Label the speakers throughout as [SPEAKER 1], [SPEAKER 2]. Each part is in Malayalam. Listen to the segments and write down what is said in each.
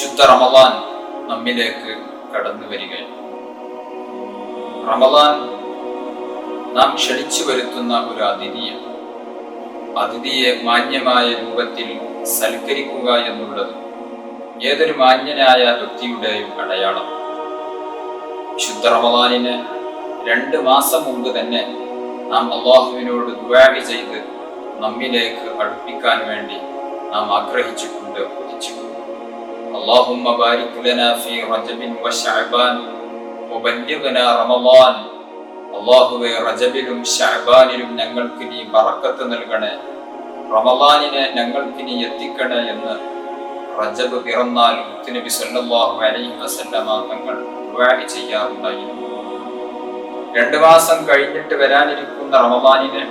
[SPEAKER 1] വിശുദ്ധ റമദാൻ നമ്മിലേക്ക് കടന്നു വരികയാണ്. റമദാൻ നാം ക്ഷണിച്ചു വരുത്തുന്ന ഒരു അതിഥിയാണ്. അതിഥിയെ മാന്യമായ രൂപത്തിൽ സൽക്കരിക്കുക എന്നുള്ളത് ഏതൊരു മാന്യനായ വ്യക്തിയുടെയും അടയാളം. വിശുദ്ധ റമദാനിന് രണ്ട് മാസം മുമ്പ് തന്നെ നാം അള്ളാഹുവിനോട് ദുവാഗി ചെയ്ത് നമ്മിലേക്ക് അടുപ്പിക്കാൻ വേണ്ടി നാം ആഗ്രഹിച്ചിട്ടുണ്ട് കൊതിച്ചിട്ടുണ്ട് اللهم بارك لنا في رجب وشعبان وبلغنا رمضان അള്ളാഹുവെ റജബിലും ഷഅബാനിലും ഞങ്ങൾക്ക് നീ ബറക്കത്ത് നൽകണേ റമദാനിനെ ഞങ്ങൾക്ക് നീ എത്തിക്കണേ എന്ന് റജബ് പിറന്നാൽ മുത്തുനബി സല്ലല്ലാഹു അലൈഹി വസല്ലമ തങ്ങൾ ദുആ ചെയ്യാറുണ്ടായിരുന്നു രണ്ടു മാസം കഴിഞ്ഞിട്ട് വരാനിരിക്കുന്ന റമദാനിനെ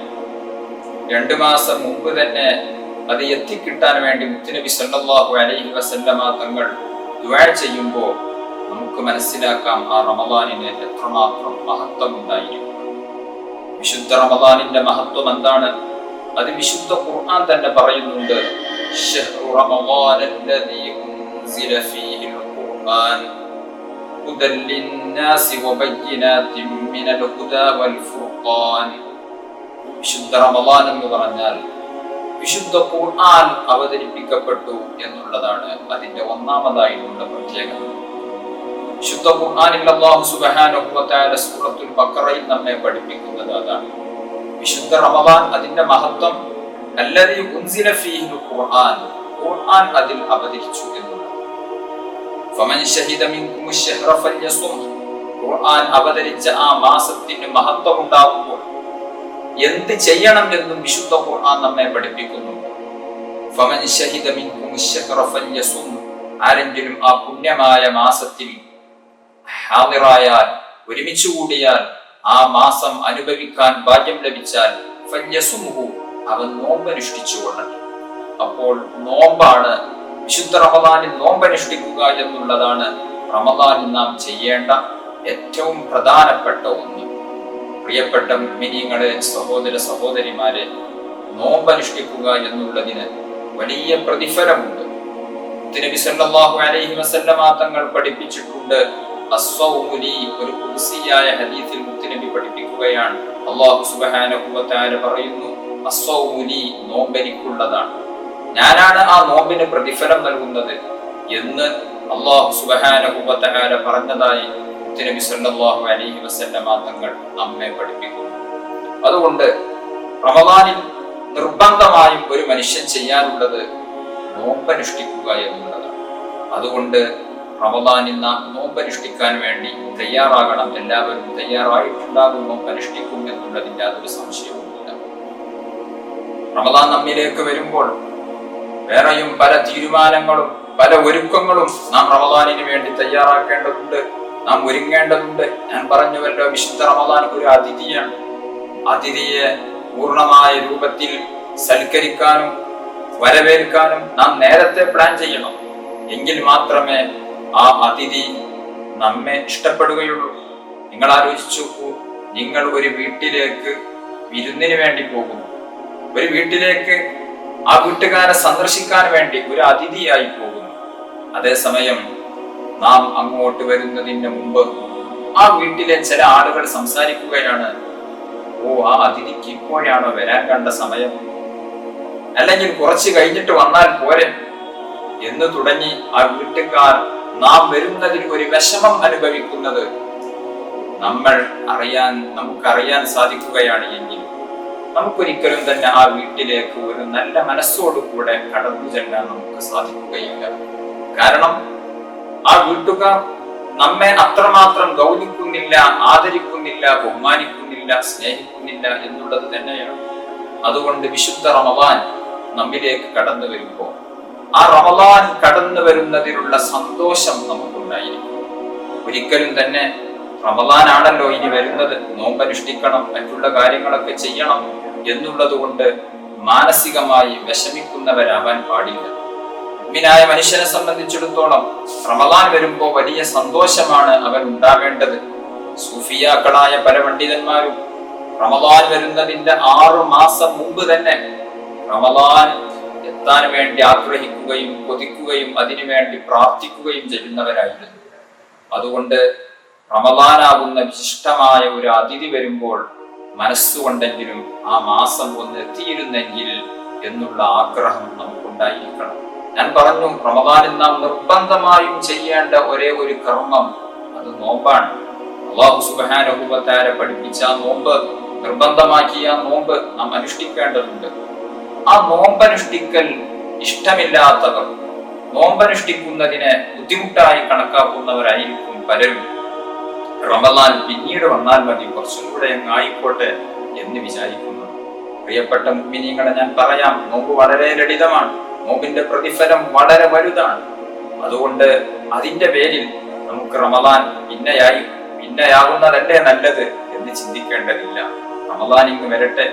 [SPEAKER 1] രണ്ടു മാസം മുമ്പ് തന്നെ അത് എത്തിക്കിട്ടാൻ വേണ്ടി മുത്തുനബി സല്ലല്ലാഹു അലൈഹി വസല്ലമ തങ്ങൾ ദുആ ചെയ്യുമ്പോൾ നമുക്ക് മനസ്സിലാക്കാം ആ റമദാനിന് എത്രമാത്രം മഹത്വം ഉണ്ടായിരിക്കും വിശുദ്ധ റമദാനിന്റെ മഹത്വം എന്താണ് അത് വിശുദ്ധ ഖുർആൻ തന്നെ പറയുന്നുണ്ട് ഷഹ്റു റമദാൻ الذي أنزل فيه القرآن هدى للناس وبينات من الهدى والفرقان വിശുദ്ധ റമദാൻ എന്ന് പറഞ്ഞാൽ വിശുദ്ധ ഖുർആൻ അവതരിപ്പിക്കപ്പെട്ടു എന്നുള്ളതാണ് അതിന്റെ ഒന്നാമതായിട്ടുള്ള പ്രത്യേകത. വിശുദ്ധ ഖുർആനിൽ വ തആല സൂറത്തുൽ ബഖറയിൽ നമ്മെ പഠിപ്പിക്കുന്നത് അതാണ്. വിശുദ്ധ റമദാൻ അതിന്റെ മഹത്വം അല്ലതി ഉൻസില ഫീഹി ഖുർആൻ ഖുർആൻ അതിൽ അവതരിച്ചു എന്നുള്ളത്. ഫമൻ ഷഹിദ മിൻകും ശഹ്റ ഫൽയസും ഖുർആൻ അവതരിച്ച ആ മാസത്തിന് മഹത്വം ഉണ്ടാകുമ്പോൾ എന്ത് ചെയ്യണം എന്നും വിശുദ്ധ ഖുർആൻ നമ്മെ പഠിപ്പിക്കുന്നു. ആരെങ്കിലും ആ പുണ്യമായ മാസത്തിൽ ഒരുമിച്ച് കൂടിയാൽ ആ മാസം അനുഭവിക്കാൻ ഭാഗ്യം ലഭിച്ചാൽ ഫല്യസുമുഹു അവൻ നോമ്പനുഷ്ഠിച്ചു കൊള്ളട്ടെ അപ്പോൾ നോമ്പാണ് വിശുദ്ധ റമദാനിൽ നോമ്പനുഷ്ഠിക്കുക എന്നുള്ളതാണ് റമദാനിൽ നാം ചെയ്യേണ്ട ഏറ്റവും പ്രധാനപ്പെട്ട ഒന്ന്. പ്രിയപ്പെട്ട മിനിങ്ങളെ സഹോദര സഹോദരിമാരെ നോമ്പനുഷ്ഠിക്കുക എന്നുള്ളതിന് വലിയ പ്രതിഫലമുണ്ട്. നബി സല്ലല്ലാഹു അലൈഹി വസല്ലമ തങ്ങൾ പഠിപ്പിച്ചിട്ടുണ്ട് അസ്വൗമുലി ഒരു കുർസിയായ ഹദീസിൽ മുത്തുനബി പഠിപ്പിക്കുകയാണ്. അല്ലാഹു സുബ്ഹാനഹു വ പറയുന്നു അസ്വൗമുലി നോമ്പെനിക്കുള്ളതാണ്. ഞാനാണ് ആ നോമ്പിന് പ്രതിഫലം നൽകുന്നത് എന്ന് അല്ലാഹു സുബ്ഹാനഹു വ പറഞ്ഞതായി മുത്തുനബി സല്ലല്ലാഹു അലൈഹി വസല്ലമ തങ്ങൾ നമ്മെ പഠിപ്പിക്കുന്നു. അതുകൊണ്ട് റമദാനിൽ നിർബന്ധമായും ഒരു മനുഷ്യൻ ചെയ്യാനുള്ളത് നോമ്പനുഷ്ഠിക്കുക എന്നുള്ളതാണ്. അതുകൊണ്ട് റമദാനിൽ നാം നോമ്പനുഷ്ഠിക്കാൻ വേണ്ടി തയ്യാറാകണം. എല്ലാവരും തയ്യാറായിട്ടുണ്ടാകും നോമ്പനുഷ്ഠിക്കും എന്നുള്ളതിന്റെ അതൊരു സംശയവുമില്ല. റമദാൻ നമ്മിലേക്ക് വരുമ്പോൾ വേറെയും പല തീരുമാനങ്ങളും പല ഒരുക്കങ്ങളും നാം റമദാനിന് വേണ്ടി തയ്യാറാക്കേണ്ടതുണ്ട്. നാം ഒരുങ്ങേണ്ടതുണ്ട്. ഞാൻ പറഞ്ഞവരുടെ വിശുദ്ധ റമദാൻ ഒരു അതിഥിയാണ്. അതിഥിയെ പൂർണമായ രൂപത്തിൽ സൽക്കരിക്കാനും വരവേൽക്കാനും നാം നേരത്തെ പ്ലാൻ ചെയ്യണം. എങ്കിൽ മാത്രമേ ആ അതിഥി നമ്മെ ഇഷ്ടപ്പെടുകയുള്ളൂ. നിങ്ങൾ ആലോചിച്ചു നിങ്ങൾ ഒരു വീട്ടിലേക്ക് വിരുന്നിന് വേണ്ടി പോകുന്നു. ഒരു വീട്ടിലേക്ക് ആ വീട്ടുകാരെ സന്ദർശിക്കാൻ വേണ്ടി ഒരു അതിഥിയായി പോകുന്നു. അതേസമയം നാം അങ്ങോട്ട് വരുന്നതിന് മുമ്പ് ആ വീട്ടിലെ ചില ആളുകൾ സംസാരിക്കുകയാണ്. ഓ ആ അതിഥിക്ക് ഇപ്പോഴാണോ വരാൻ കണ്ട സമയം? അല്ലെങ്കിൽ കുറച്ച് കഴിഞ്ഞിട്ട് വന്നാൽ പോരെ? എന്ന് തുടങ്ങി ആ വീട്ടുകാർ നാം വരുന്നതിൽ ഒരു വിഷമം അനുഭവിക്കുന്നത്. നമ്മൾ അറിയാൻ നമുക്കറിയാൻ സാധിക്കുകയാണ് എങ്കിൽ നമുക്കൊരിക്കലും തന്നെ ആ വീട്ടിലേക്ക് ഒരു നല്ല മനസ്സോടുകൂടെ കടന്നു ചെല്ലാൻ നമുക്ക് സാധിക്കുകയില്ല. കാരണം ആ വീട്ടുകാർ നമ്മെ അത്രമാത്രം ഗൗനിക്കുന്നില്ല ആദരിക്കുന്നില്ല ബഹുമാനിക്കുന്നില്ല സ്നേഹിക്കുന്നില്ല എന്നുള്ളത് തന്നെയാണ്. അതുകൊണ്ട് വിശുദ്ധ റമവാൻ നമ്മിലേക്ക് കടന്നു വരുമ്പോൾ ആ റമവാൻ കടന്നു വരുന്നതിലുള്ള സന്തോഷം നമുക്കുണ്ടായിരിക്കും. ഒരിക്കലും തന്നെ റമദാനാണല്ലോ ഇനി വരുന്നത് നോമ്പനുഷ്ഠിക്കണം മറ്റുള്ള കാര്യങ്ങളൊക്കെ ചെയ്യണം എന്നുള്ളത് കൊണ്ട് മാനസികമായി വിഷമിക്കുന്നവരാവാൻ പാടില്ല. മുഗ്മിനായ മനുഷ്യനെ സംബന്ധിച്ചിടത്തോളം റമദാൻ വരുമ്പോൾ വലിയ സന്തോഷമാണ് അവൻ ഉണ്ടാവേണ്ടത്. സൂഫിയാക്കളായ പല പണ്ഡിതന്മാരും റമദാൻ വരുന്നതിന്റെ ആറു മാസം മുമ്പ് തന്നെ റമദാൻ എത്താൻ വേണ്ടി ആഗ്രഹിക്കുകയും കൊതിക്കുകയും അതിനുവേണ്ടി പ്രാർത്ഥിക്കുകയും ചെയ്യുന്നവരായിരുന്നു. അതുകൊണ്ട് റമദാനാകുന്ന വിശിഷ്ടമായ ഒരു അതിഥി വരുമ്പോൾ മനസ്സുകൊണ്ടെങ്കിലും ആ മാസം ഒന്ന് എത്തിയിരുന്നെങ്കിൽ എന്നുള്ള ആഗ്രഹം നമുക്കുണ്ടായിരിക്കണം. ഞാൻ പറഞ്ഞു റമദാനിൽ നാം നിർബന്ധമായും ചെയ്യേണ്ട ഒരേ ഒരു കർമ്മം അത് നോമ്പാണ്. അള്ളാഹു സുബാനുഭവത്താര പഠിപ്പിച്ച നോമ്പ് നിർബന്ധമാക്കിയ നോമ്പ് നാം അനുഷ്ഠിക്കേണ്ടതുണ്ട്. ആ നോമ്പനുഷ്ഠിക്കൽ ഇഷ്ടമില്ലാത്തവർ നോമ്പനുഷ്ഠിക്കുന്നതിനെ ബുദ്ധിമുട്ടായി കണക്കാക്കുന്നവരായിരിക്കും പലരും. റമദാൻ പിന്നീട് വന്നാൽ മതി കുറച്ചും കൂടെ ആയിക്കോട്ടെ എന്ന് വിചാരിക്കുന്നു. പ്രിയപ്പെട്ട മുമ്മിനിങ്ങളെ ഞാൻ പറയാം നോമ്പ് വളരെ ലളിതമാണ്. നോമ്പിന്റെ പ്രതിഫലം വളരെ വലുതാണ്. അതുകൊണ്ട് അതിന്റെ പേരിൽ നമുക്ക് റമദാൻ ഇന്നയായി ഇന്നയാകുന്നതല്ലേ നല്ലത് എന്ന് ചിന്തിക്കേണ്ടതില്ല. റമദാൻ ഇങ്ങ് വരട്ടെ.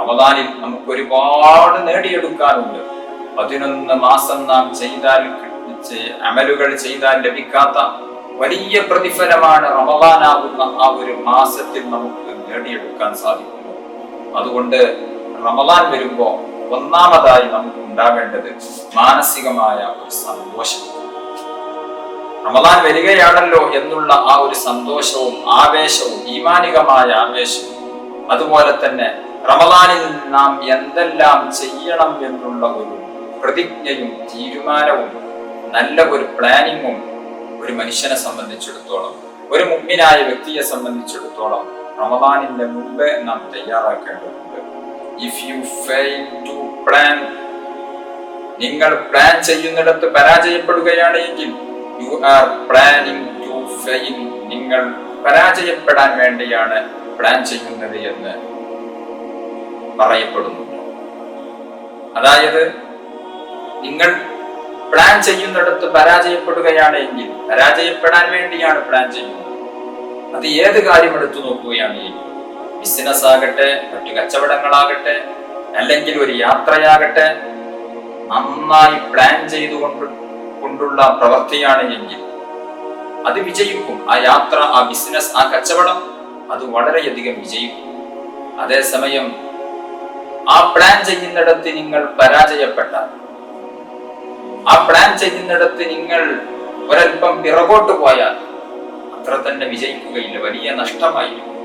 [SPEAKER 1] റമദാനിൽ നമുക്ക് ഒരുപാട് നേടിയെടുക്കാനുണ്ട്. പതിനൊന്ന് മാസം നാം ചെയ്താൽ അമലുകൾ ചെയ്താൽ ലഭിക്കാത്ത വലിയ പ്രതിഫലമാണ് റമദാനാകുന്ന ആ ഒരു മാസത്തിൽ നമുക്ക് നേടിയെടുക്കാൻ സാധിക്കുന്നു. അതുകൊണ്ട് റമദാൻ വരുമ്പോ ഒന്നാമതായി നമുക്ക് ഉണ്ടാകേണ്ടത് മാനസികമായ ഒരു സന്തോഷം. റമദാൻ വരികയാണല്ലോ എന്നുള്ള ആ ഒരു സന്തോഷവും ആവേശവും ഈമാനികമായ ആവേശവും. അതുപോലെ തന്നെ റമദാനിൽ നാം എന്തെല്ലാം ചെയ്യണം എന്നുള്ള ഒരു പ്രതിജ്ഞയും തീരുമാനവും നല്ല ഒരു പ്ലാനിങ്ങും ഒരു മനുഷ്യനെ സംബന്ധിച്ചിടത്തോളം ഒരു മുമ്പിനായ വ്യക്തിയെ സംബന്ധിച്ചിടത്തോളം റമദാനിന്റെ മുമ്പേ നാം തയ്യാറാക്കേണ്ടതുണ്ട്. If you fail to plan നിങ്ങൾ പ്ലാൻ ചെയ്യുന്നിടത്ത് പരാജയപ്പെടുകയാണെങ്കിൽ you are planning to fail നിങ്ങൾ പരാജയപ്പെടാൻ വേണ്ടിയാണ് പ്ലാൻ ചെയ്യുന്നത് എന്ന് പറയപ്പെടുന്നു. അതായത് നിങ്ങൾ പ്ലാൻ ചെയ്യുന്നിടത്ത് പരാജയപ്പെടുകയാണെങ്കിൽ പരാജയപ്പെടാൻ വേണ്ടിയാണ് പ്ലാൻ ചെയ്യുന്നത്. അത് ഏത് കാര്യം എടുത്തു നോക്കുകയാണ് എങ്കിൽ ബിസിനസ് ആകട്ടെ മറ്റു കച്ചവടങ്ങളാകട്ടെ അല്ലെങ്കിൽ ഒരു യാത്രയാകട്ടെ നന്നായി പ്ലാൻ ചെയ്തുകൊണ്ട് കൊണ്ടുള്ള പ്രവൃത്തിയാണ് എങ്കിൽ അത് വിജയിക്കും. ആ യാത്ര ആ ബിസിനസ് ആ കച്ചവടം അത് വളരെയധികം വിജയിക്കും. അതേസമയം ആ പ്ലാൻ ചെയ്യുന്നിടത്ത് നിങ്ങൾ പരാജയപ്പെട്ടാൽ ആ പ്ലാൻ ചെയ്യുന്നിടത്ത് നിങ്ങൾ ഒരല്പം പിറകോട്ട് പോയാൽ അത്ര തന്നെ വിജയിക്കുകയില്ല. വലിയ നഷ്ടമായിരിക്കും.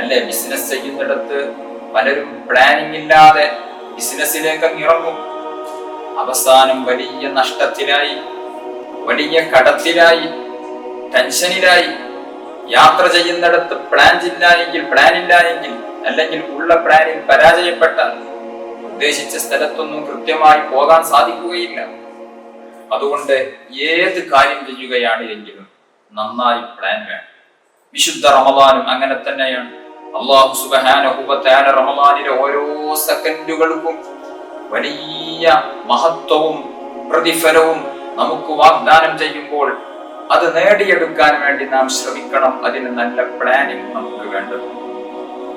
[SPEAKER 1] അല്ലെ? ബിസിനസ് ചെയ്യുന്നിടത്ത് പലരും പ്ലാനിങ് ഇല്ലാതെ ബിസിനസ്സിലേക്ക് ഇറങ്ങും. അവസാനം വലിയ നഷ്ടത്തിലായി വലിയ കടത്തിലായി ടെൻഷനിലായി യാത്ര ചെയ്യുന്നിടത്ത് പ്ലാൻ ഇല്ല എങ്കിൽ പ്ലാൻ ഇല്ല എങ്കിൽ അല്ലെങ്കിൽ ഉള്ള പ്ലാനിൽ പരാജയപ്പെട്ട ഉദ്ദേശിച്ച സ്ഥലത്തൊന്നും കൃത്യമായി പോകാൻ സാധിക്കുകയില്ല. അതുകൊണ്ട് ഏത് കാര്യം ചെയ്യുകയാണെങ്കിലും നന്നായി പ്ലാൻ വേണം. വിശുദ്ധ റമദാനും അങ്ങനെ തന്നെയാണ്. അള്ളാഹു സുബഹാനുഭവത്താന റഹ്മാനിലെ ഓരോ സെക്കൻഡുകൾക്കും വലിയ മഹത്വവും പ്രതിഫലവും നമുക്ക് വാഗ്ദാനം ചെയ്യുമ്പോൾ അത് നേടിയെടുക്കാൻ വേണ്ടി നാം ശ്രമിക്കണം. അതിന് നല്ല പ്ലാനിങ് നമുക്ക് വേണ്ടത്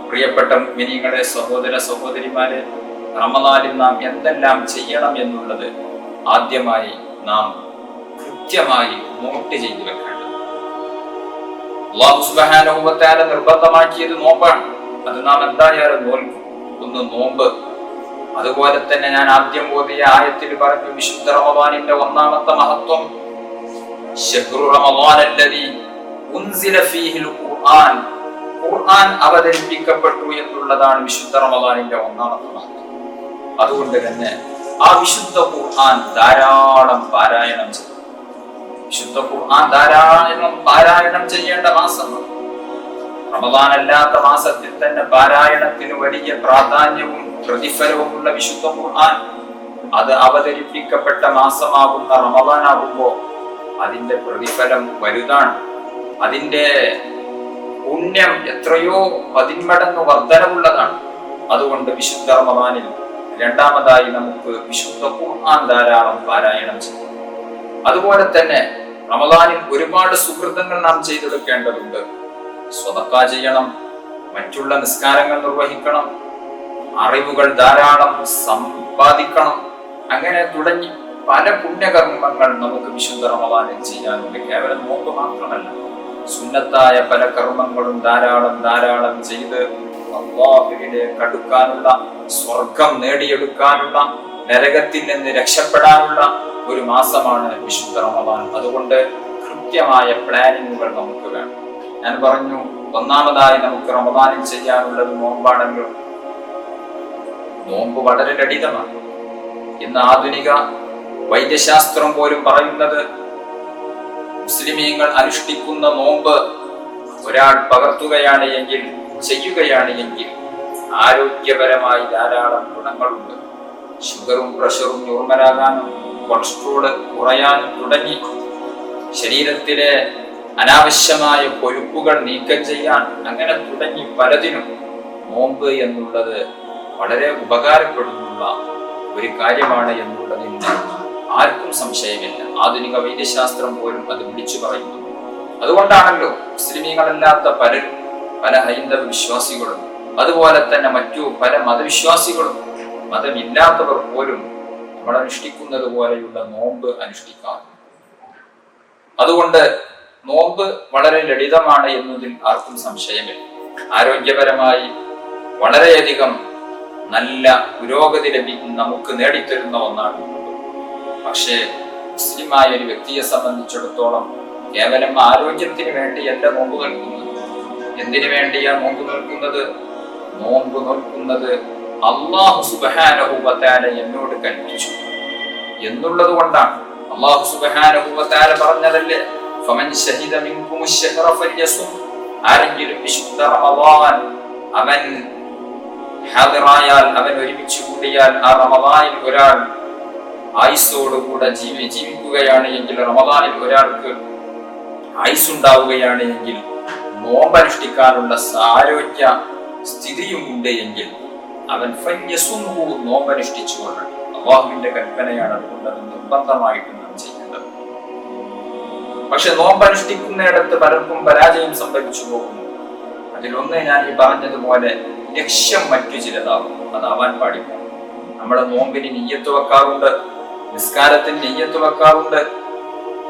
[SPEAKER 1] പ്രിയപ്പെട്ട മിനിങ്ങളെ സഹോദര സഹോദരിമാരെ റമദാനിൽ നാം എന്തെല്ലാം ചെയ്യണം എന്നുള്ളത് ആദ്യമായി നാം കൃത്യമായി നോട്ട് ചെയ്തു വെക്കേണ്ടത് അള്ളാഹു തആല നിർബന്ധമാക്കിയത് നോമ്പാണ്. അത് നാം എന്തായാലും നോൽക്കും. ഒന്ന് നോമ്പ്. അതുപോലെ തന്നെ ഞാൻ ആദ്യം ഓതിയ ആയത്തിൽ പറഞ്ഞു വിശുദ്ധ റമദാനിന്റെ ഒന്നാമത്തെ മഹത്വം ഖുർആൻ. അവതരിപ്പിക്കപ്പെട്ടു എന്നുള്ളതാണ് വിശുദ്ധ റമദാനിന്റെ ഒന്നാമത്തെ മഹത്വം. അതുകൊണ്ട് തന്നെ ആ വിശുദ്ധ ഖുർആൻ ധാരാളം പാരായണം ചെയ്യും വിശുദ്ധ ഖുർആൻ ധാരാളം പാരായണം ചെയ്യേണ്ട മാസമാണ് റമദാൻ അല്ലാത്ത മാസത്തിൽ തന്നെ പാരായണത്തിന് വലിയ പ്രാധാന്യവും പ്രതിഫലവുമുള്ള വിശുദ്ധ ഖുർആൻ അത് അവതരിപ്പിക്കപ്പെട്ട മാസമാകുന്ന റമദാനാകുമ്പോ അതിന്റെ പ്രതിഫലം വലുതാണ്. അതിന്റെ പുണ്യം എത്രയോ പതിന്മടങ്ങ് വർധനമുള്ളതാണ് അതുകൊണ്ട് വിശുദ്ധ റമദാനിൽ രണ്ടാമതായി നമുക്ക് വിശുദ്ധ ഖുർആൻ ധാരാളം പാരായണം ചെയ്യും. അതുപോലെ തന്നെ റമദാനിൽ ഒരുപാട് സുഹൃത്തുക്കൾ നാം ചെയ്തെടുക്കേണ്ടതുണ്ട്. സ്വതക്ക ചെയ്യണം മറ്റുള്ള നിസ്കാരങ്ങൾ നിർവഹിക്കണം അറിവുകൾ ധാരാളം സമ്പാദിക്കണം അങ്ങനെ തുടങ്ങി പല പുണ്യകർമ്മങ്ങൾ നമുക്ക് വിശുദ്ധ റമദാനിൽ ചെയ്യാനുണ്ട്. കേവലം നോക്ക് മാത്രമല്ല സുന്നത്തായ പല കർമ്മങ്ങളും ധാരാളം ധാരാളം ചെയ്ത് അള്ളാഹുവിനെ കടുക്കാനുള്ള സ്വർഗം നേടിയെടുക്കാനുള്ള നരകത്തിൽ നിന്ന് രക്ഷപ്പെടാനുള്ള ഒരു മാസമാണ് വിശുദ്ധ റമദാൻ. അതുകൊണ്ട് കൃത്യമായ പ്ലാനിങ്ങുകൾ നമുക്ക് വേണം. ഞാൻ പറഞ്ഞു ഒന്നാമതായി നമുക്ക് റമദാനിൽ ചെയ്യാനുള്ളത് നോമ്പാണല്ലോ. നോമ്പ് വളരെ ലളിതമാണ്. ഇന്ന് ആധുനിക വൈദ്യശാസ്ത്രം പോലും പറയുന്നത് മുസ്ലിമീങ്ങൾ അനുഷ്ഠിക്കുന്ന നോമ്പ് ഒരാൾ പകർത്തുകയാണ് എങ്കിൽ ചെയ്യുകയാണ് എങ്കിൽ ആരോഗ്യപരമായി ധാരാളം ഗുണങ്ങളുണ്ട്. ഷുഗറും പ്രഷറും നോർമലാകാനും കൊളസ്ട്രോൾ കുറയാനും തുടങ്ങി. ശരീരത്തിലെ അനാവശ്യമായ കൊഴുപ്പുകൾ നീക്കം ചെയ്യാൻ അങ്ങനെ തുടങ്ങി പലതിനും നോമ്പ് എന്നുള്ളത് വളരെ ഉപകാരപ്പെടുന്ന ഒരു കാര്യമാണ് എന്നുള്ളതിൽ ആർക്കും സംശയമില്ല. ആധുനിക വൈദ്യശാസ്ത്രം പോലും അത് വിളിച്ചു പറയുന്നു. അതുകൊണ്ടാണല്ലോ മുസ്ലിമീങ്ങളല്ലാത്ത പലരും പല ഹൈന്ദവ വിശ്വാസികളും അതുപോലെ തന്നെ മറ്റു പല മതവിശ്വാസികളും മതമില്ലാത്തവർ പോലും നമ്മൾ അനുഷ്ഠിക്കുന്നത് പോലെയുള്ള നോമ്പ് അനുഷ്ഠിക്കാറുണ്ട് അതുകൊണ്ട് നോമ്പ് വളരെ ലളിതമാണ് എന്നതിൽ ആർക്കും സംശയമില്ല. ആരോഗ്യപരമായി വളരെയധികം നല്ല പുരോഗതി ലഭി നമുക്ക് നേടിത്തരുന്ന ഒന്നാണ് പക്ഷേ മുസ്ലിമായ ഒരു വ്യക്തിയെ സംബന്ധിച്ചിടത്തോളം കേവലം ആരോഗ്യത്തിന് വേണ്ടിയല്ല നോമ്പ് നൽകുന്നത്. എന്തിനു വേണ്ടിയാ നോമ്പ് നിൽക്കുന്നത് നോമ്പ് നോക്കുന്നത് അള്ളാഹു സുബഹാനഹുബത്താര എന്നോട് കൽപ്പിച്ചു. എന്നുള്ളത് കൊണ്ടാണ് അള്ളാഹു സുബഹാനഹുബത്താര പറഞ്ഞതല്ലേ? ഫമൻ ഷഹിദ മിൻകും അഷ്ഹറ ഫൽയസും ആരെങ്കിലും വിശുദ്ധ റമദാൻ അവൻ ഹാദിറായാൽ അവൻ ഒരുമിച്ച് കൂടിയാൽ ആ റമദാനിൽ ഒരാൾ ആയുസ്സോടുകൂടെ ജീവി ജീവിക്കുകയാണ് എങ്കിൽ റമദാനിൽ ഒരാൾക്ക് ആയുസ്സുണ്ടാവുകയാണ് എങ്കിൽ നോമ്പനുഷ്ഠിക്കാനുള്ള ആരോഗ്യ സ്ഥിതിയും ഉണ്ട് എങ്കിൽ അവൻ ഫന്യസുംഹു നോമ്പനുഷ്ഠിച്ചു കൊള്ളണം അള്ളാഹുവിന്റെ കൽപ്പനയാണ് അതുകൊണ്ട് അത് നിർബന്ധമായിട്ടും നാം ചെയ്യേണ്ടത്. പക്ഷെ നോമ്പനുഷ്ഠിക്കുന്നിടത്ത് പലർക്കും പരാജയം സംഭവിച്ചു പോകുന്നു. അതിലൊന്ന് ഞാൻ ഈ പറഞ്ഞതുപോലെ ലക്ഷ്യം മറ്റു ചിലതാവും അതാവാൻ പാടില്ല. നമ്മുടെ നോമ്പിന് നെയ്യത്ത് വെക്കാറുണ്ട്. നിസ്കാരത്തിന് നെയ്യത്ത് വെക്കാറുണ്ട്.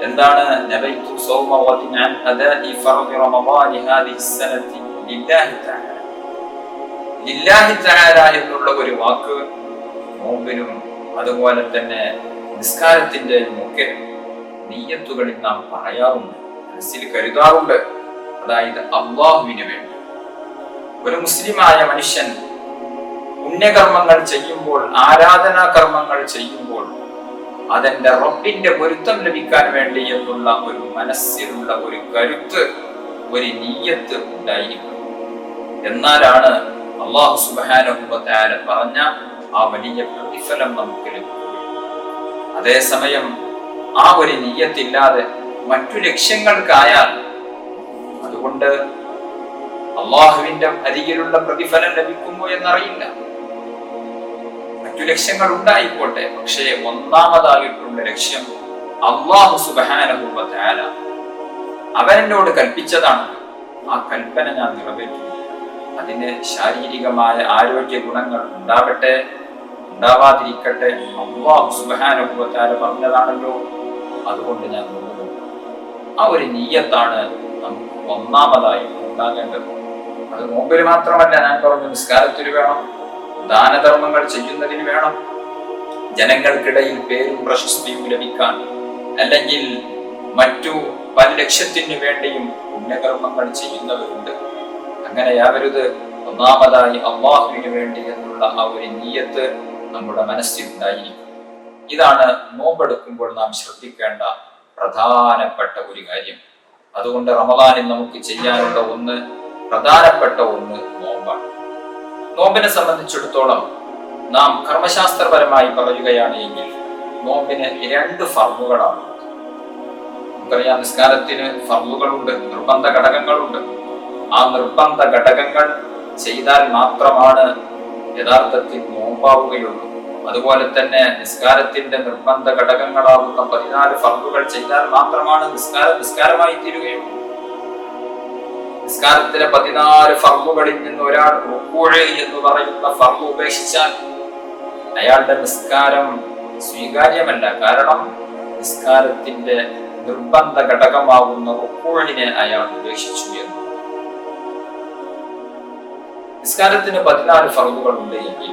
[SPEAKER 1] എന്താണ് നബൈതു ഞാൻ വദിനാൻ അദാഇ ഫർദി റമദാനി ഹാദിഹി സനതി ലില്ലാഹി തആല. തആല എന്നുള്ള ഒരു വാക്ക് നോമ്പിനും അതുപോലെ തന്നെ നിസ്കാരത്തിന്റെ ഒക്കെ നീയത്തുകളിൽ നാം പറയാറുണ്ട്. മനസ്സിൽ കരുതാറുണ്ട്. അതായത് അള്ളാഹുവിന് വേണ്ടി. ഒരു മുസ്ലിമായ മനുഷ്യൻ പുണ്യകർമ്മങ്ങൾ ചെയ്യുമ്പോൾ ആരാധനാ കർമ്മങ്ങൾ ചെയ്യുമ്പോൾ അതെന്റെ റബ്ബിന്റെ പൊരുത്തം ലഭിക്കാൻ വേണ്ടി എന്നുള്ള ഒരു മനസ്സിലുള്ള ഒരു കരുത്ത് ഒരു നീയത്ത് ഉണ്ടായിരിക്കും എന്നാലാണ് അള്ളാഹു സുബാനുഭവത്താര പറഞ്ഞ ആ വലിയ പ്രതിഫലം നമുക്ക് ലഭിക്കും. അതേസമയം ആ ഒരു നീയത്തില്ലാതെ മറ്റു ലക്ഷ്യങ്ങൾക്കായാൽ അതുകൊണ്ട് അള്ളാഹുവിന്റെ അരികിലുള്ള പ്രതിഫലം ലഭിക്കുമോ എന്നറിയില്ല. മറ്റു ലക്ഷ്യങ്ങൾ ഉണ്ടായിക്കോട്ടെ പക്ഷേ ഒന്നാമതായിട്ടുള്ള ലക്ഷ്യം അള്ളാഹു അവൻ അവനോട് കൽപ്പിച്ചതാണ്. ആ കൽപ്പന ഞാൻ നിറവേറ്റുന്നു. അതിന് ശാരീരികമായ ആരോഗ്യ ഗുണങ്ങൾ ഉണ്ടാവട്ടെ ഉണ്ടാവാതിരിക്കട്ടെ അള്ളാഹു സുബാനുഭവത്താല പറഞ്ഞതാണല്ലോ. അതുകൊണ്ട് ഞാൻ നോക്കുന്നു ആ ഒരു നീയത്താണ് നമുക്ക് ഒന്നാമതായി ഉണ്ടാകേണ്ടത്. അത് നോമ്പിൽ മാത്രമല്ല ഞാൻ പറഞ്ഞു നിസ്കാരത്തിന് വേണം ദാനധർമ്മങ്ങൾ ചെയ്യുന്നതിന് വേണം. ജനങ്ങൾക്കിടയിൽ പേരും പ്രശസ്തിയും ലഭിക്കാൻ അല്ലെങ്കിൽ മറ്റു പല ലക്ഷ്യത്തിനു വേണ്ടിയും പുണ്യകർമ്മങ്ങൾ ചെയ്യുന്നവരുണ്ട്. അങ്ങനെയാവരുത്. ഒന്നാമതായി അള്ളാഹുവിന് വേണ്ടി എന്നുള്ള ആ ഒരു നീയത്ത് നമ്മുടെ മനസ്സിൽ ഉണ്ടായിരിക്കും ഇതാണ് നോമ്പെടുക്കുമ്പോൾ നാം ശ്രദ്ധിക്കേണ്ട പ്രധാനപ്പെട്ട ഒരു കാര്യം. അതുകൊണ്ട് റമദാനിൽ നമുക്ക് ചെയ്യാനുള്ള ഒന്ന് പ്രധാനപ്പെട്ട ഒന്ന് നോമ്പാണ്. നോമ്പിനെ സംബന്ധിച്ചിടത്തോളം നാം കർമ്മശാസ്ത്രപരമായി പറയുകയാണ് എങ്കിൽ നോമ്പിന് രണ്ട് ഫർമുകളാണ്. നമുക്കറിയാം നിസ്കാരത്തിന് ഫർമുകളുണ്ട് നിർബന്ധ ഘടകങ്ങളുണ്ട്. ആ നിർബന്ധ ഘടകങ്ങൾ ചെയ്താൽ മാത്രമാണ് യഥാർത്ഥത്തിൽ നോമ്പാവുകയുള്ളൂ. അതുപോലെ തന്നെ നിസ്കാരത്തിന്റെ നിർബന്ധ ഘടകങ്ങളാവുന്ന പതിനാല് ഫർദുകൾ ചെയ്താൽ മാത്രമാണ് നിസ്കാരം നിസ്കാരമായി തീരുകയുള്ളൂ. നിസ്കാരത്തിലെ പതിനാല് ഫർദുകളിൽ നിന്ന് ഒരാൾ എന്ന് പറയുന്ന ഫർദ് ഉപേക്ഷിച്ചാൽ അയാളുടെ നിസ്കാരം സ്വീകാര്യമല്ല. കാരണം നിസ്കാരത്തിന്റെ നിർബന്ധ ഘടകമാവുന്ന റുക്കൂഴിനെ അയാൾ ഉപേക്ഷിച്ചു എന്ന്. നിസ്കാരത്തിന് പതിനാല് ഫറവുകൾ ഉണ്ട് എങ്കിൽ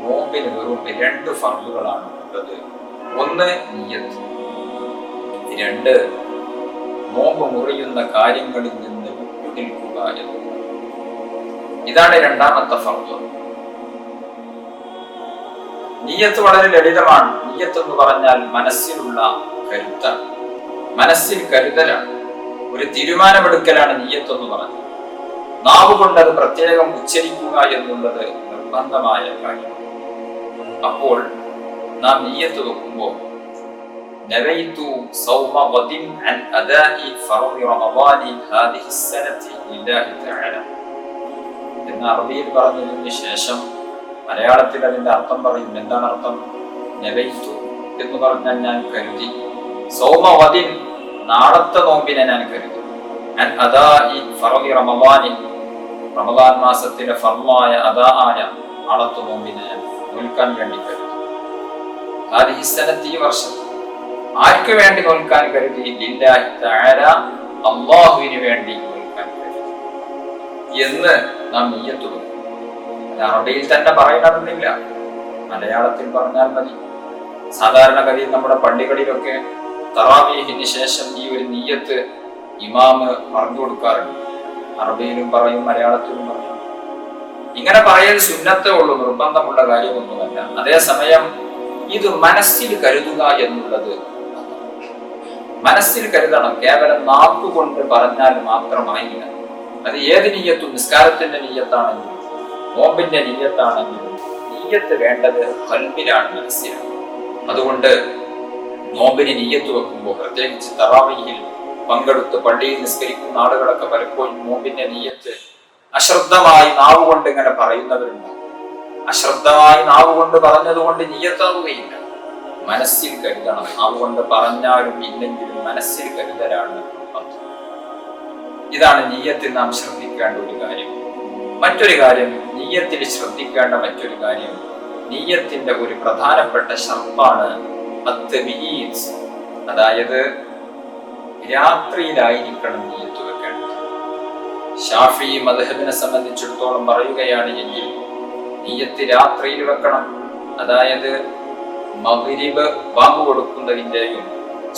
[SPEAKER 1] നോമ്പിന് വെറും രണ്ട് ഫറവുകളാണ് ഉള്ളത്. ഒന്ന് നിയ്യത്ത് രണ്ട് നോമ്പ് മുറിയുന്ന കാര്യങ്ങളിൽ നിന്ന് വിട്ടുനിൽക്കുക എന്ന് ഇതാണ് രണ്ടാമത്തെ ഫർദ് നീയത്ത് വളരെ ലളിതമാണ്. നീയത്ത് എന്ന് പറഞ്ഞാൽ മനസ്സിലുള്ള കരുത്താണ്. മനസ്സിൽ കരുതലാണ്. ഒരു തീരുമാനമെടുക്കലാണ് നീയത്ത് എന്ന് പറഞ്ഞത്. നാവ് കൊണ്ട് അത് പ്രത്യേകം ഉച്ചരിക്കുക എന്നുള്ളത് നിർബന്ധമായ കാര്യമാണ് അപ്പോൾ നാം നീയത്ത് വെക്കുമ്പോൾ نويت صوم غد عن أداء فرض رمضان هذه السنة لله تعالى എന്ന് അറബിയിൽ പറഞ്ഞതിന് ശേഷം മലയാളത്തിൽ അതിന്റെ അർത്ഥം പറയും എന്താണ് അർത്ഥം നെവൈത്തു എന്ന് പറഞ്ഞാൽ ഞാൻ കരുതി സൗമവദിൻ നാളത്തെ നോമ്പിനെ ഞാൻ കരുതി ഞാൻ അതാ ഈ ഫറവി റമദാനി റമദാൻ മാസത്തിലെ ഫർമായ അതാ ആയ അളത്തു നോമ്പിനെ നോൽക്കാൻ വേണ്ടി കരുതി. ഈ വർഷം ആർക്ക് വേണ്ടി നോൽക്കാൻ കരുതി? അള്ളാഹുവിന് വേണ്ടി എന്ന് നാം നീയത്ത് അറബിയിൽ തന്നെ പറയണമെന്നില്ല മലയാളത്തിൽ പറഞ്ഞാൽ മതി. സാധാരണഗതിയിൽ നമ്മുടെ പള്ളികളിലൊക്കെ തറാവീഹിന് ശേഷം ഈ ഒരു നീയത്ത് ഇമാമ് പറഞ്ഞു കൊടുക്കാറുണ്ട്. അറബിയിലും പറയും മലയാളത്തിലും പറയും. ഇങ്ങനെ പറയൽ സുന്നത്തേ ഉള്ളൂ നിർബന്ധമുള്ള കാര്യമൊന്നുമല്ല. അതേസമയം ഇത് മനസ്സിൽ കരുതുക എന്നുള്ളത് മനസ്സിൽ കരുതണം. കേവലം നാക്കുകൊണ്ട് പറഞ്ഞാൽ മാത്രമായില്ല. അത് ഏത് നീയത്തും നിസ്കാരത്തിന്റെ നീയത്താണെങ്കിലും നോമ്പിന്റെ നീയത്താണെങ്കിലും നീയത്ത് വേണ്ടത് കൽബിലാണ് മനസ്സിലാണ്. അതുകൊണ്ട് നോമ്പിന് നീയത്ത് വെക്കുമ്പോൾ പ്രത്യേകിച്ച് തറാവിയിൽ പങ്കെടുത്ത് പള്ളിയിൽ നിസ്കരിക്കുന്ന ആളുകളൊക്കെ പലപ്പോഴും നോമ്പിന്റെ നീയത്ത് അശ്രദ്ധമായി നാവ് കൊണ്ട് ഇങ്ങനെ പറയുന്നവരുണ്ട്. അശ്രദ്ധമായി നാവ് കൊണ്ട് പറഞ്ഞതുകൊണ്ട് നീയത്താവുകയില്ല മനസ്സിൽ കരുതണം. നാവ് കൊണ്ട് പറഞ്ഞാലും ഇല്ലെങ്കിലും മനസ്സിൽ കരുതലാണ്. ഇതാണ് നീയത്തിൽ നാം ശ്രദ്ധിക്കേണ്ട ഒരു കാര്യം. മറ്റൊരു കാര്യം നീയത്തിൽ ശ്രദ്ധിക്കേണ്ട മറ്റൊരു കാര്യം നീയത്തിന്റെ ഒരു പ്രധാനപ്പെട്ട ശർപ്പാണ് അതായത് രാത്രിയിലായിരിക്കണം നീയത്ത് വെക്കേണ്ടത് ഷാഫി മദ്ഹബിനെ സംബന്ധിച്ചിടത്തോളം പറയുകയാണ് എങ്കിൽ നീയത്ത് രാത്രിയിൽ വെക്കണം. അതായത് മഗ്രിബ് ബാങ്ക് കൊടുക്കുന്നതിന്റെയും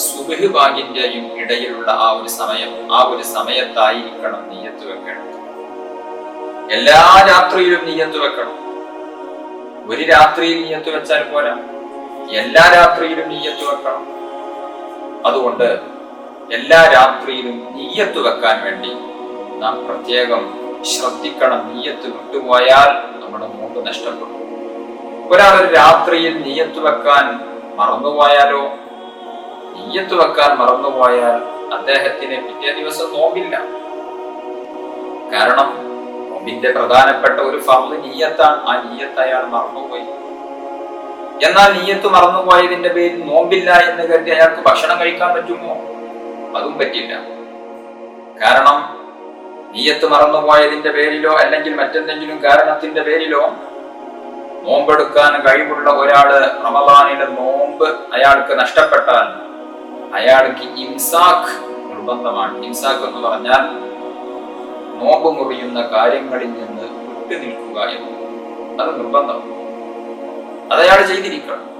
[SPEAKER 1] സുബഹ് ബാങ്കിന്റെയും ഇടയിലുള്ള ആ ഒരു സമയം ആ ഒരു സമയത്തായിരിക്കണം നീയത്ത് വെക്കേണ്ടത്. എല്ലാ രാത്രിയിലും നീയത്ത് വെക്കണം. ഒരു രാത്രിയിൽ നീയത്ത് വെച്ചാൽ പോരാ. എല്ലാ രാത്രിയിലും നീയത്ത് വെക്കണം. അതുകൊണ്ട് എല്ലാ രാത്രിയിലും നീയത്ത് വെക്കാൻ വേണ്ടി നാം പ്രത്യേകം ശ്രദ്ധിക്കണം. നീയത്ത് വിട്ടുപോയാൽ നമ്മുടെ മൂട് നഷ്ടപ്പെടും. ഒരാൾ രാത്രിയിൽ നീയത്ത് വെക്കാൻ മറന്നുപോയാലോ? നീയത്ത് വെക്കാൻ മറന്നുപോയാൽ അദ്ദേഹത്തിന് പിറ്റേ ദിവസം നോമ്പില്ല. കാരണം നോമ്പിന്റെ പ്രധാനപ്പെട്ട ഒരു ഫർദ് നീയത്താണ്. ആ നീയത്ത് അയാൾ മറന്നുപോയി. എന്നാൽ നീയത്ത് മറന്നുപോയതിന്റെ പേരിൽ നോമ്പില്ല എന്ന് കരുതി അയാൾക്ക് ഭക്ഷണം കഴിക്കാൻ പറ്റുമോ? അതും പറ്റില്ല കാരണം നീയത്ത് മറന്നുപോയതിന്റെ പേരിലോ അല്ലെങ്കിൽ മറ്റെന്തെങ്കിലും കാരണത്തിന്റെ പേരിലോ നോമ്പെടുക്കാൻ കഴിവുള്ള ഒരാൾ റമദാനിലെ നോമ്പ് അയാൾക്ക് നഷ്ടപ്പെട്ടാൽ അയാൾക്ക് ഇംസാഖ് നിർബന്ധമാണ്. ഇംസാഖ് എന്ന് പറഞ്ഞാൽ നോമ്പ് മുറിയുന്ന കാര്യങ്ങളിൽ നിന്ന് വിട്ടു നിൽക്കുക എന്ന്. അത് നിർബന്ധം. അതയാൾ ചെയ്തിരിക്കണം.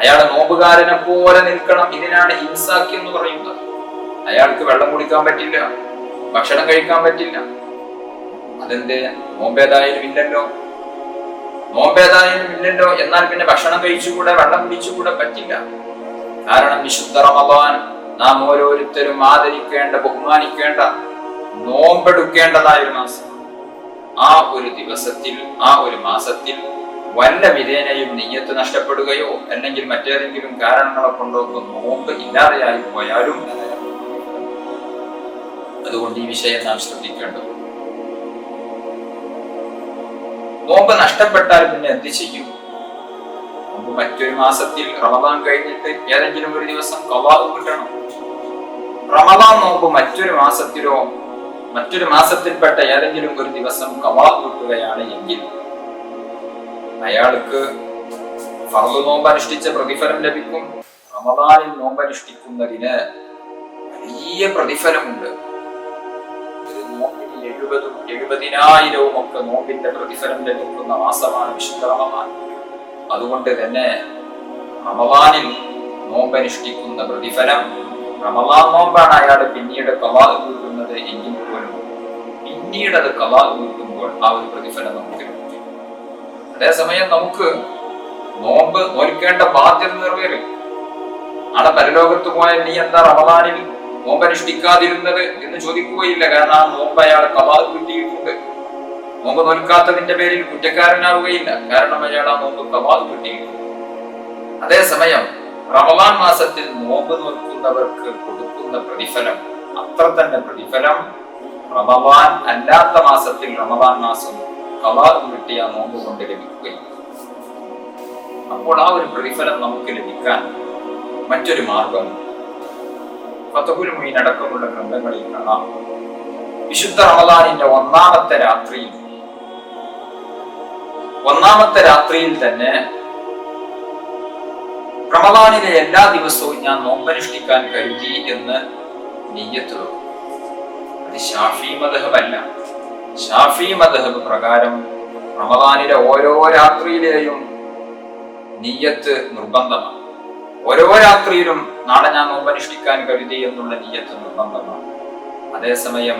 [SPEAKER 1] അയാൾ നോമ്പുകാരനെ പോലെ നിൽക്കണം. ഇതിനാണ് ഇംസാഖ് എന്ന് പറയുന്നത്. അയാൾക്ക് വെള്ളം കുടിക്കാൻ പറ്റില്ല ഭക്ഷണം കഴിക്കാൻ പറ്റില്ല. അതെന്ത്? നോമ്പേതായാലും ഇല്ലല്ലോ. നോമ്പേതായാലും ഇല്ലല്ലോ. എന്നാൽ പിന്നെ ഭക്ഷണം കഴിച്ചുകൂടെ വെള്ളം കുടിച്ചുകൂടെ പറ്റില്ല. കാരണം വിശുദ്ധ റമദാൻ നാം ഓരോരുത്തരും ആദരിക്കേണ്ട ബഹുമാനിക്കേണ്ട നോമ്പെടുക്കേണ്ടതായ ഒരു മാസം. ആ ഒരു ദിവസത്തിൽ ആ ഒരു മാസത്തിൽ വല്ല വിധേനയും നെയ്യത്ത് നഷ്ടപ്പെടുകയോ അല്ലെങ്കിൽ മറ്റേതെങ്കിലും കാരണങ്ങളെ കൊണ്ടോ നോമ്പ് ഇല്ലാതെയായി പോയാലും അതുകൊണ്ട് ഈ വിഷയം നാം ശ്രദ്ധിക്കേണ്ടത് നോമ്പ് നഷ്ടപ്പെട്ടാൽ പിന്നെ എന്ത് ചെയ്യും? നോമ്പ് മറ്റൊരു മാസത്തിൽ റമദാൻ കഴിഞ്ഞിട്ട് ഏതെങ്കിലും ഒരു ദിവസം കവാബ് കിട്ടണം. റമദാൻ നോമ്പ് മറ്റൊരു മാസത്തിലോ മറ്റൊരു മാസത്തിൽപ്പെട്ട ഏതെങ്കിലും ഒരു ദിവസം കവാബ് കിട്ടുകയാണ് എങ്കിൽ അയാൾക്ക് ഫർദ് നോമ്പ് അനുഷ്ഠിച്ച പ്രതിഫലം ലഭിക്കും. റമദാനിൽ നോമ്പ് അനുഷ്ഠിക്കുന്നതിന് വലിയ പ്രതിഫലമുണ്ട്. എഴുപതും എഴുപതിനായിരവും ഒക്കെ നോമ്പിന്റെ പ്രതിഫലം ലഭിക്കുന്ന മാസമാണ് വിശുദ്ധ റമവാൻ അതുകൊണ്ട് തന്നെ റമവാനിൽ നോമ്പനുഷ്ഠിക്കുന്ന പ്രതിഫലം റമവാൻ നോമ്പാണ് അയാൾ പിന്നീട് കവാ കൂട്ടുന്നത് എങ്കിൽ പോലും പിന്നീട് അത് കവാ കൂട്ടുമ്പോൾ ആ ഒരു പ്രതിഫലം നമുക്ക് ലഭിക്കും. അതേസമയം നമുക്ക് നോമ്പ് നോൽക്കേണ്ട ബാധ്യത നിറവേറി. നാളെ പരലോകത്ത് പോയാൽ നീ എന്താ റമദാനിൽ നോമ്പനുഷ്ഠിക്കാതിരുന്നത് എന്ന് ചോദിക്കുകയില്ല. കാരണം ആ നോമ്പ് അയാൾ കവാ കിട്ടിയിട്ടുണ്ട് നോമ്പ് നോൽക്കാത്തതിന്റെ പേരിൽ കുറ്റക്കാരനാവുകയില്ല. കാരണം അയാൾ ആ നോമ്പ് കവാ കിട്ടിയിട്ടുണ്ട് അതേസമയം റമദാൻ മാസത്തിൽ നോമ്പ് നോൽക്കുന്നവർക്ക് കൊടുക്കുന്ന പ്രതിഫലം അത്ര തന്നെ പ്രതിഫലം റമദാൻ അല്ലാത്ത മാസത്തിൽ റമദാൻ മാസം കവാ കിട്ടിയ നോമ്പ് കൊണ്ട് ലഭിക്കുകയില്ല. അപ്പോൾ ആ ഒരു പ്രതിഫലം നമുക്ക് ലഭിക്കാൻ മറ്റൊരു മാർഗം ഫതഹുൽ അടക്കമുള്ള ഗ്രന്ഥങ്ങളിൽ കാണാം. വിശുദ്ധ റമദാനിന്റെ ഒന്നാമത്തെ രാത്രിയിൽ ഒന്നാമത്തെ രാത്രിയിൽ തന്നെ റമദാനിലെ എല്ലാ ദിവസവും ഞാൻ നോമ്പനുഷ്ഠിക്കാൻ കരുതി എന്ന് നെയ്യത്ത് അത് ഷാഫി മദഹബല്ല. ഷാഫി മദഹബ് പ്രകാരം റമദാനിലെ ഓരോ രാത്രിയിലെയും നീയത്ത് നിർബന്ധമാണ്. ഓരോ രാത്രിയിലും നാളെ ഞാൻ നോമ്പനുഷ്ഠിക്കാൻ കരുതി എന്നുള്ള നീയത്ത് നിർബന്ധമാണ്. അതേസമയം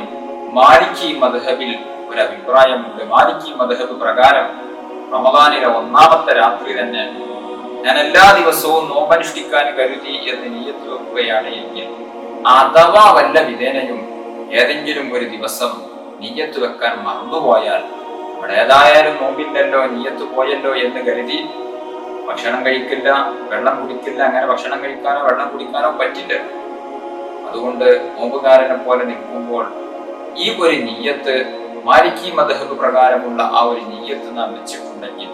[SPEAKER 1] മാലിക്കി മദ്ഹബിൽ ഒരു അഭിപ്രായമുണ്ട് മാലിക്കി മദ്ഹബ് പ്രകാരം റമദാനിലെ ഒന്നാമത്തെ രാത്രി തന്നെ ഞാൻ എല്ലാ ദിവസവും നോമ്പനുഷ്ഠിക്കാൻ കരുതി എന്ന് നീയത്ത് വെക്കുകയാണ് എങ്കിൽ അഥവാ വല്ല വിധേനയും ഏതെങ്കിലും ഒരു ദിവസം നീയത്ത് വെക്കാൻ മറന്നുപോയാൽ അവിടെ ഏതായാലും നോമ്പില്ലല്ലോ നീയത്ത് പോയല്ലോ എന്ന് കരുതി ഭക്ഷണം കഴിക്കില്ല വെള്ളം കുടിക്കില്ല അങ്ങനെ ഭക്ഷണം കഴിക്കാനോ വെള്ളം കുടിക്കാനോ പറ്റില്ല. അതുകൊണ്ട് നോമ്പുകാരനെ പോലെ നിൽക്കുമ്പോൾ ഈ ഒരു നീയത്ത് മാലിക്കി മദഹബ് പ്രകാരമുള്ള ആ ഒരു നീയത്ത് നാം വെച്ചിട്ടുണ്ടെങ്കിൽ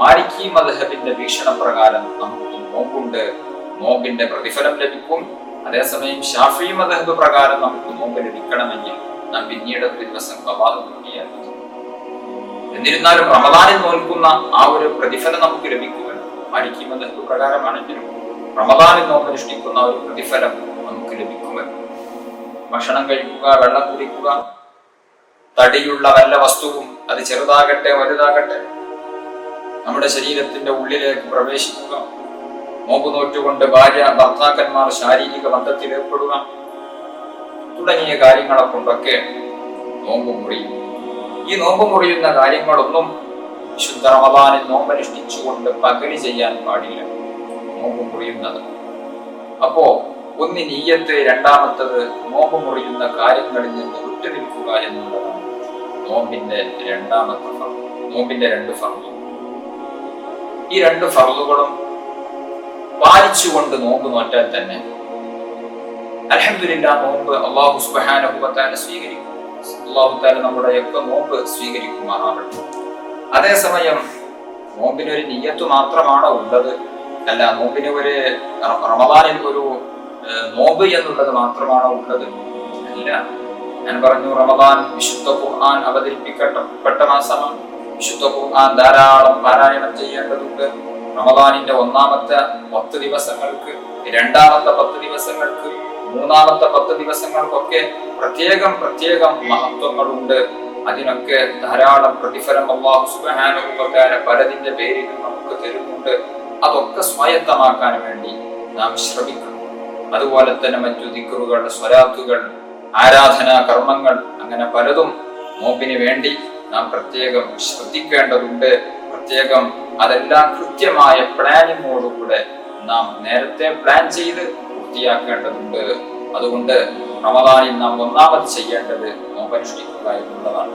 [SPEAKER 1] മാലിക്കി മദഹബിന്റെ വീക്ഷണപ്രകാരം നമുക്ക് നോമ്പുണ്ട് നോമ്പിന്റെ പ്രതിഫലം ലഭിക്കും. അതേസമയം ഷാഫി മദഹബ് പ്രകാരം നമുക്ക് നോമ്പ് ലഭിക്കണമെങ്കിൽ നാം പിന്നീട് ദിവസം കവാദം എന്നിരുന്നാലും റമദാനിൽ നോൽക്കുന്ന ആ ഒരു പ്രതിഫലം നമുക്ക് ലഭിക്കുമല്ലോ മാലിക്കി മദഹബ് പ്രകാരമാണെങ്കിലും റമദാനിൽ അനുഷ്ഠിക്കുന്ന ഒരു പ്രതിഫലം നമുക്ക് ലഭിക്കുമല്ലോ ഭക്ഷണം കഴിക്കുക വെള്ളം കുടിക്കുക തടിയുള്ള വല്ല വസ്തുവും അത് ചെറുതാകട്ടെ വലുതാകട്ടെ നമ്മുടെ ശരീരത്തിന്റെ ഉള്ളിലേക്ക് പ്രവേശിക്കുക നോമ്പ് നോറ്റുകൊണ്ട് ഭാര്യ ഭർത്താക്കന്മാർ ശാരീരിക ബന്ധത്തിൽ ഏർപ്പെടുക തുടങ്ങിയ കാര്യങ്ങളെ കൊണ്ടൊക്കെ നോമ്പ് മുറിയും. ഈ നോമ്പ് മുറിയുന്ന കാര്യങ്ങളൊന്നും വിശുദ്ധ റമദാനിൽ നോമ്പനുഷ്ഠിച്ചുകൊണ്ട് പകടി ചെയ്യാൻ പാടില്ല. നോമ്പ് മുറിയുന്നത്. അപ്പോ ഒന്ന് നീയത്ത് രണ്ടാമത്തത് നോമ്പ് മുറിയുന്ന കാര്യങ്ങളിൽ നിന്ന് വിട്ടുനിൽക്കുക എന്നുള്ളതാണ് നോമ്പിന്റെ രണ്ടാമത്തെ നോമ്പിന്റെ രണ്ട് ഫർദ്. ഈ രണ്ട് ഫർദുകളും പാലിച്ചുകൊണ്ട് നോമ്പ് നോറ്റാൽ തന്നെ. അലഹമില്ല നോമ്പ് അള്ളാഹു സുബാനുഭവത്താല സ്വീകരിക്കും. അള്ളാഹു താല നമ്മുടെയൊക്കെ നോമ്പ് സ്വീകരിക്കുമാറാവട്ടെ. അതേസമയം നോമ്പിന് ഒരു നീയത്ത് മാത്രമാണോ ഉള്ളത്? അല്ല നോമ്പിന് ഒരു റമദാനിൽ ഒരു നോബ് എന്നുള്ളത് മാത്രമാണോ ഉള്ളത്? അല്ല. ഞാൻ പറഞ്ഞു റമദാൻ വിശുദ്ധ ഖുർആൻ അവതരിപ്പിക്കപ്പെട്ട മാസമാണ് വിശുദ്ധ ഖുർആൻ ധാരാളം പാരായണം ചെയ്യേണ്ടതുണ്ട്. റമദാനിന്റെ ഒന്നാമത്തെ പത്ത് ദിവസങ്ങൾക്ക് രണ്ടാമത്തെ പത്ത് ദിവസങ്ങൾക്ക് മൂന്നാമത്തെ പത്ത് ദിവസങ്ങൾക്കൊക്കെ പ്രത്യേകം പ്രത്യേകം മഹത്വങ്ങളുണ്ട്. അതിനൊക്കെ ധാരാളം പ്രതിഫലം അള്ളാഹു സുബാനുപകാര പലതിന്റെ പേരിലും നമുക്ക് തരുന്നുണ്ട്. അതൊക്കെ സ്വായത്തമാക്കാൻ വേണ്ടി നാം ശ്രമിക്കണം. അതുപോലെ തന്നെ മറ്റു ദിക്കറുകൾ സ്വരാത്തുകൾ ആരാധനാ കർമ്മങ്ങൾ അങ്ങനെ പലതും നോമ്പിന് വേണ്ടി നാം പ്രത്യേകം ശ്രദ്ധിക്കേണ്ടതുണ്ട്. പ്രത്യേകം അതെല്ലാം കൃത്യമായ പ്ലാനിങ്ങോടുകൂടെ നാം നേരത്തെ പ്ലാൻ ചെയ്ത് പൂർത്തിയാക്കേണ്ടതുണ്ട്. അതുകൊണ്ട് റമദാനിൽ നാം ഒന്നാമത് ചെയ്യേണ്ടത് നോമ്പനുഷ്ഠിക്കുക എന്നുള്ളതാണ്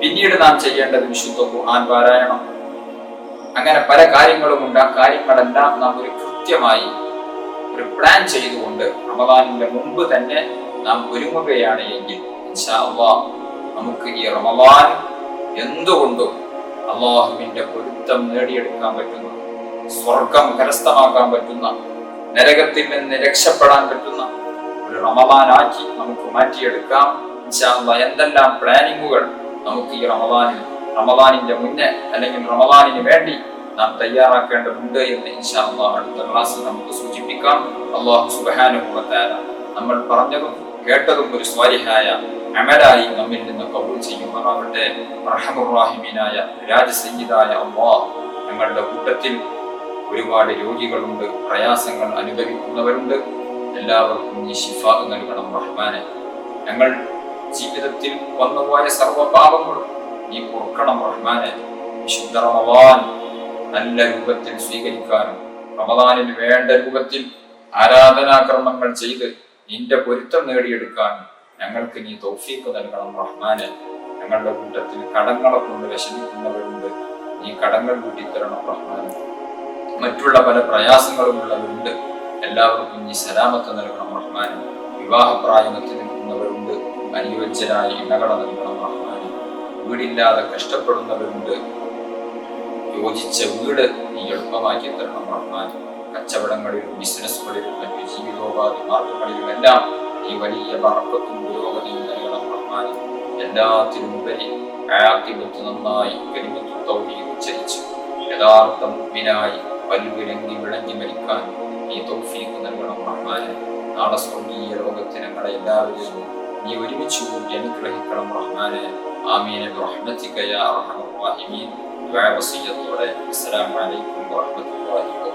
[SPEAKER 1] പിന്നീട് നാം ചെയ്യേണ്ടത് വിശുദ്ധ ഖുർആൻ പാരായണം. അങ്ങനെ പല കാര്യങ്ങളുമുണ്ട്. ആ കാര്യങ്ങളെല്ലാം നാം ഒരു കൃത്യമായി ഒരു പ്ലാൻ ചെയ്തുകൊണ്ട് റമദാനിന്റെ മുമ്പ് തന്നെ നാം ഒരുങ്ങുകയാണ് എങ്കിൽ നമുക്ക് ഈ റമദാൻ എന്തുകൊണ്ടും അള്ളാഹുവിന്റെ പൊരുത്തം നേടിയെടുക്കാൻ പറ്റുന്ന സ്വർഗം കരസ്ഥമാക്കാൻ പറ്റുന്ന നരകത്തിൽ നിന്ന് രക്ഷപ്പെടാൻ പറ്റുന്ന റമദാനാക്കി നമുക്ക് മാറ്റിയെടുക്കാം. ഇൻഷാല്ല എന്തെല്ലാം പ്ലാനിങ്ങുകൾ നമുക്ക് ഈ റമദാനിൽ റമദാനിന്റെ മുന്നേ അല്ലെങ്കിൽ റമദാനിന് വേണ്ടി നാം തയ്യാറാക്കേണ്ടതുണ്ട് എന്ന് ഇൻഷാല്ല അടുത്ത ക്ലാസ്സിൽ നമുക്ക് സൂചിപ്പിക്കാം. അള്ളാഹു വ നമ്മൾ പറഞ്ഞതും കേട്ടതും ഒരു സ്വാരിഹായ അമലായി നമ്മിൽ നിന്ന് കബൂൾ ചെയ്യുമാറാവട്ടെ റഹമുറാഹിമീനായ രാജസഹിതായ അള്ളാഹ് ഞങ്ങളുടെ കൂട്ടത്തിൽ ഒരുപാട് രോഗികളുണ്ട് പ്രയാസങ്ങൾ അനുഭവിക്കുന്നവരുണ്ട്. എല്ലാവർക്കും ഈ ശിഫാഗ് നൽകണം റഹ്മാനെ. ഞങ്ങൾ ജീവിതത്തിൽ വന്നുപോയ സർവ പാപങ്ങളും നീ പൊറുക്കണം റഹ്മാനെ. വിശുദ്ധ റമദാൻ നല്ല രൂപത്തിൽ സ്വീകരിക്കാനും റമദാനിൽ വേണ്ട രൂപത്തിൽ ആരാധനാക്രമങ്ങൾ ചെയ്ത് നിന്റെ പൊരുത്തം നേടിയെടുക്കാനും ഞങ്ങൾക്ക് നീ തൗഫീക്ക് നൽകണം റഹ്മാനെ. ഞങ്ങളുടെ കൂട്ടത്തിൽ കടങ്ങളെ കൊണ്ട് വിഷമിക്കുന്നവരുണ്ട്. നീ കടങ്ങൾ കൂട്ടിത്തരണം റഹ്മാനെ. മറ്റുള്ള പല പ്രയാസങ്ങളുമുള്ളവരുണ്ട് എല്ലാവർക്കും ഈ സലാമത്ത് നൽകണം റഹ്മാൻ വിവാഹപ്രായമത്തിൽ നിൽക്കുന്നവരുണ്ട് അനുയോജ്യരായ ഇണകള നൽകണം റഹ്മാൻ വീടില്ലാതെ കഷ്ടപ്പെടുന്നവരുണ്ട്. യോജിച്ച വീട് നീ എളുപ്പമാക്കി തരണം റഹ്മാൻ കച്ചവടങ്ങളിലും ബിസിനസ്സുകളിലും മറ്റു ജീവിതോപാധി മാർഗങ്ങളിലും എല്ലാം ഈ വലിയ പറപ്പത്തും പുരോഗതിയും നൽകണം റഹ്മാൻ എല്ലാത്തിനും ഉപരി ആക്കിബത്ത് നന്നായി കരിമത്തു തൗഹീദ് ഉച്ചരിച്ചു. യഥാർത്ഥം വിനായി പൽവിലങ്ങി വിളങ്ങി മരിക്കാൻ നീ തൗഫീഖ് നൽകണം. റഹ്മാനെ നാളെ സ്വർഗീയ ലോകത്തിന് ഞങ്ങളെ എല്ലാവരെയും നീ ഒരുമിച്ച് കൂടി അനുഗ്രഹിക്കണം. റഹ്മാനെ ആമീനെ ബിറഹ്മതിക റഹ്മീൻ. അസ്സലാമലൈക്കും വസിയത്തോടെ. അസ്സലാമു അലൈക്കും വറഹ്മത്തുള്ളാഹി